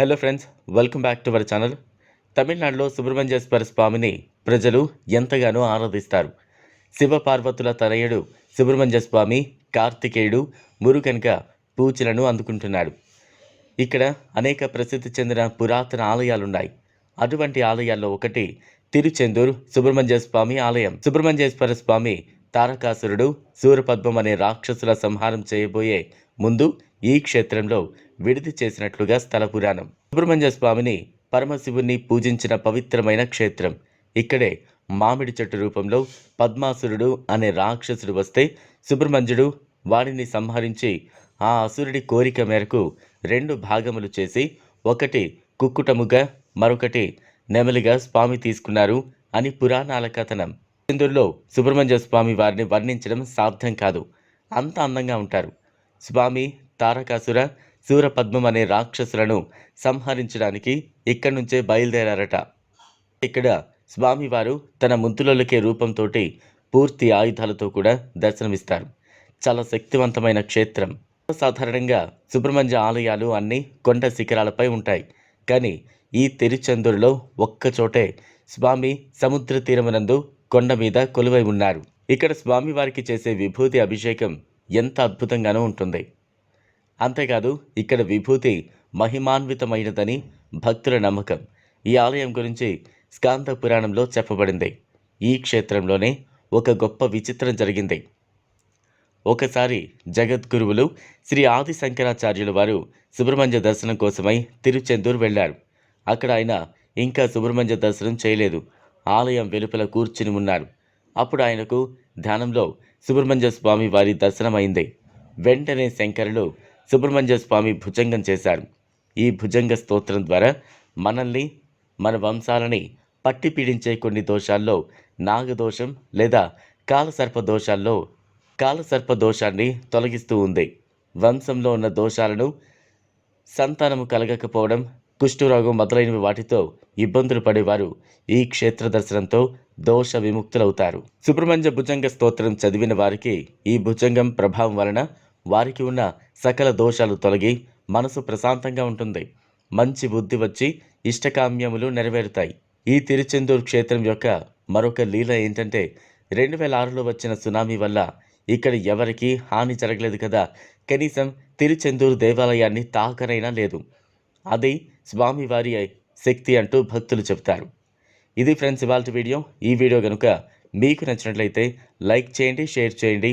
Hello friends welcome back to our channel. తమిళనాడులో సుబ్రహ్మణ్యేశ్వర స్వామిని ప్రజలు ఎంతగానో ఆరాధిస్తారు. శివ పార్వతుల తనయుడు సుబ్రహ్మణ్య స్వామి కార్తికేయుడు మురుగన్గా పూజలను అందుకుంటున్నాడు. ఇక్కడ అనేక ప్రసిద్ధి చెందిన పురాతన ఆలయాలున్నాయి. అటువంటి ఆలయాల్లో ఒకటి తిరుచెందూరు సుబ్రహ్మణ్య స్వామి ఆలయం. సుబ్రహ్మణ్యేశ్వర స్వామి తారకాసురుడు సూరపద్మం అనే రాక్షసుల సంహారం చేయబోయే ముందు ఈ క్షేత్రంలో విడిది చేసినట్లుగా స్థల పురాణం. సుబ్రహ్మణ్య స్వామిని పరమశివుణ్ణి పూజించిన పవిత్రమైన క్షేత్రం. ఇక్కడే మామిడి చెట్టు రూపంలో పద్మాసురుడు అనే రాక్షసుడు వస్తే సుబ్రహ్మణ్యుడు వాడిని సంహరించి ఆ అసురుడి కోరిక మేరకు రెండు భాగములు చేసి ఒకటి కుక్కుటముగా మరొకటి నెమలిగా స్వామి తీసుకున్నారు అని పురాణాల కథనం. ఇందులో సుబ్రహ్మణ్య స్వామి వారిని వర్ణించడం సాధ్యం కాదు. అంత అందంగా ఉంటారు. స్వామి తారకాసుర శూరపద్మం అనే రాక్షసులను సంహరించడానికి ఇక్కడి నుంచే బయలుదేరారట. ఇక్కడ స్వామివారు తన ముంతులకే రూపంతో పూర్తి ఆయుధాలతో కూడా దర్శనమిస్తారు. చాలా శక్తివంతమైన క్షేత్రం. సాధారణంగా సుబ్రహ్మణ్య ఆలయాలు అన్నీ కొండ శిఖరాలపై ఉంటాయి. కానీ ఈ తిరుచందూరులో ఒక్కచోటే స్వామి సముద్ర తీరమునందు కొండ మీద కొలువై ఉన్నారు. ఇక్కడ స్వామివారికి చేసే విభూతి అభిషేకం ఎంత అద్భుతంగానూ ఉంటుంది. అంతేకాదు ఇక్కడ విభూతి మహిమాన్వితమైనదని భక్తుల నమ్మకం. ఈ ఆలయం గురించి స్కాంత పురాణంలో చెప్పబడింది. ఈ క్షేత్రంలోనే ఒక గొప్ప విచిత్రం జరిగింది. ఒకసారి జగద్గురువులు శ్రీ ఆది శంకరాచార్యుల వారు సుబ్రహ్మణ్య దర్శనం కోసమై తిరుచెందూరు వెళ్ళారు. అక్కడ ఆయన ఇంకా సుబ్రహ్మణ్య దర్శనం చేయలేదు. ఆలయం వెలుపల కూర్చుని ఉన్నారు. అప్పుడు ఆయనకు ధ్యానంలో సుబ్రహ్మణ్య స్వామి వారి దర్శనమైంది. వెంటనే శంకరులు సుబ్రహ్మణ్య స్వామి భుజంగం చేశారు ఈ భుజంగ స్తోత్రం ద్వారా మనల్ని మన వంశాలని పట్టి పీడించే కొన్ని దోషాల్లో నాగదోషం లేదా కాలసర్ప దోషాల్లో కాలసర్ప దోషాన్ని తొలగిస్తూ ఉంది. వంశంలో ఉన్న దోషాలను సంతానము కలగకపోవడం కుష్ఠరోగం మొదలైనవి వాటితో ఇబ్బందులు పడేవారు ఈ క్షేత్ర దర్శనంతో దోష విముక్తులవుతారు. సుబ్రహ్మణ్య భుజంగ స్తోత్రం చదివిన వారికి ఈ భుజంగం ప్రభావం వలన వారికి ఉన్న సకల దోషాలు తొలగి మనసు ప్రశాంతంగా ఉంటుంది. మంచి బుద్ధి వచ్చి ఇష్టకామ్యములు నెరవేరుతాయి. ఈ తిరుచెందూరు క్షేత్రం యొక్క మరొక లీల ఏంటంటే రెండు వేల ఆరులో వచ్చిన సునామీ వల్ల ఇక్కడ ఎవరికీ హాని జరగలేదు కదా. కనీసం తిరుచెందూరు దేవాలయాన్ని తాకరైనా లేదు. అది స్వామివారి శక్తి అంటూ భక్తులు చెప్తారు ఇది ఫ్రెండ్స్ ఇవాళ వీడియో. ఈ వీడియో కనుక మీకు నచ్చినట్లయితే లైక్ చేయండి షేర్ చేయండి.